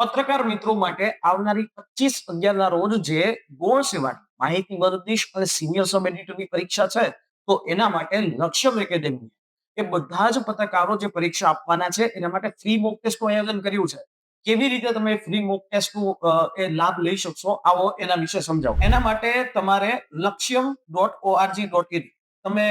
પત્રકાર મિત્રો માટે આવનારી પચીસ અગિયારના રોજ જે ગૌણ સેવાની માહિતી મદદનીશ અને સિનિયર સબ એડિટરની પરીક્ષા છે, તો એના માટે લક્ષ્યમ એકેડેમી એ બધા જ પત્રકારો જે પરીક્ષા આપવાના છે, એના માટે ફ્રી મોક ટેસ્ટનું આયોજન કર્યું છે. કેવી રીતે તમે ફ્રી મોક ટેસ્ટનું એ લાભ લઈ શકશો, આવો એના વિશે સમજાવો. એના માટે તમારે Lakshyam dot ORG dot in તમે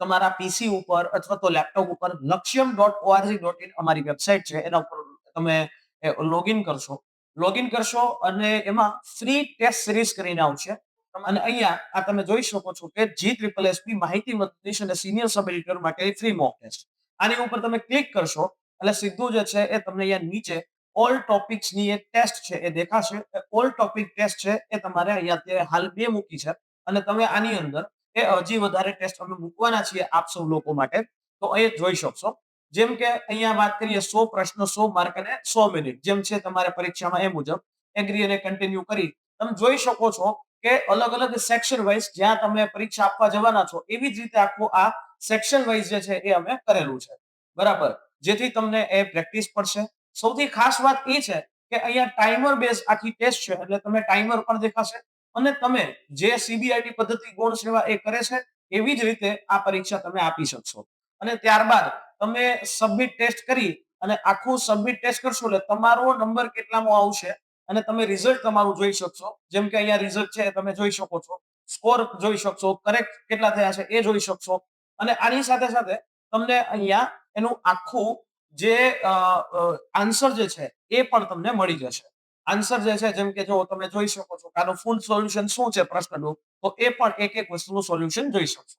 તમારા પીસી ઉપર અથવા તો લેપટોપ ઉપર Lakshyam dot ORG dot in અમારી વેબસાઇટ છે, એના ઉપર તમે લોગિન કરશો. લોગિન કરશો અને એમાં ફ્રી ટેસ્ટ સિરીઝ કરીને આવશે. અને અહીંયા આ તમે જોઈ શકો છો કે જી ટ્રિપલ એસપી માહિતી મદદનીશ અને સિનિયર સબ એડિટર માટે ફ્રી મોક ટેસ્ટ આની ઉપર તમે ક્લિક કરશો, એટલે સીધું જે છે એ તમને અહીંયા નીચે ઓલ ટોપિક્સની એક ટેસ્ટ છે એ દેખાશે. ઓલ ટોપિક ટેસ્ટ છે એ તમારે અહીંયા અત્યારે હાલ બે મૂકી છે. અને તમે આની અંદર એ હજી વધારે ટેસ્ટ અમે મૂકવાના છીએ આપ સૌ લોકો માટે. તો એ જોઈ શકશો. જેમ કે અહીંયા વાત કરીએ સો પ્રશ્નો, સો માર્ક અને સો મિનિટ જેમ છે તમારે પરીક્ષામાં એ મુજબ. એગ્રી અને કન્ટિન્યુ કરી. તમે જોઈ શકો છો કે અલગ અલગ સેક્શન વાઇઝ જ્યાં તમે પરીક્ષા આપવા જવાના છો, એવી જ રીતે આખું આ સેક્શન વાઇઝ જે છે એ અમે કરેલું છે. બરાબર? જેથી તમને એ પ્રેક્ટિસ પડશે. સૌથી ખાસ વાત એ છે કે અહીંયા ટાઈમર બેઝ આખી ટેસ્ટ છે, એટલે તમે ટાઈમર પણ દેખાશે અને તમે જે સીબીઆઈટી પદ્ધતિ ગુણ સેવા એ કરે છે, એવી જ રીતે આ પરીક્ષા તમે આપી શકશો. અને ત્યારબાદ તમે સબમિટ ટેસ્ટ કરી અને આખું સબમિટ ટેસ્ટ કરશો એટલે તમારો નંબર કેટલામાં આવશે અને તમે રિઝલ્ટ તમારું જોઈ શકશો. જેમ કે અહીંયા રિઝલ્ટ છે તમે જોઈ શકો છો. સ્કોર જોઈ શકશો. કરેક્ટ કેટલા થયા છે એ જોઈ શકશો. અને આની સાથે સાથે તમને અહીંયા એનું આખું જે આન્સર જે છે એ પણ તમને મળી જશે. આન્સર જે છે જેમ કે જો તમે જોઈ શકો છો આનું ફૂલ સોલ્યુશન શું છે પ્રશ્નનું, તો એ પણ એક એક વસ્તુનું સોલ્યુશન જોઈ શકશો.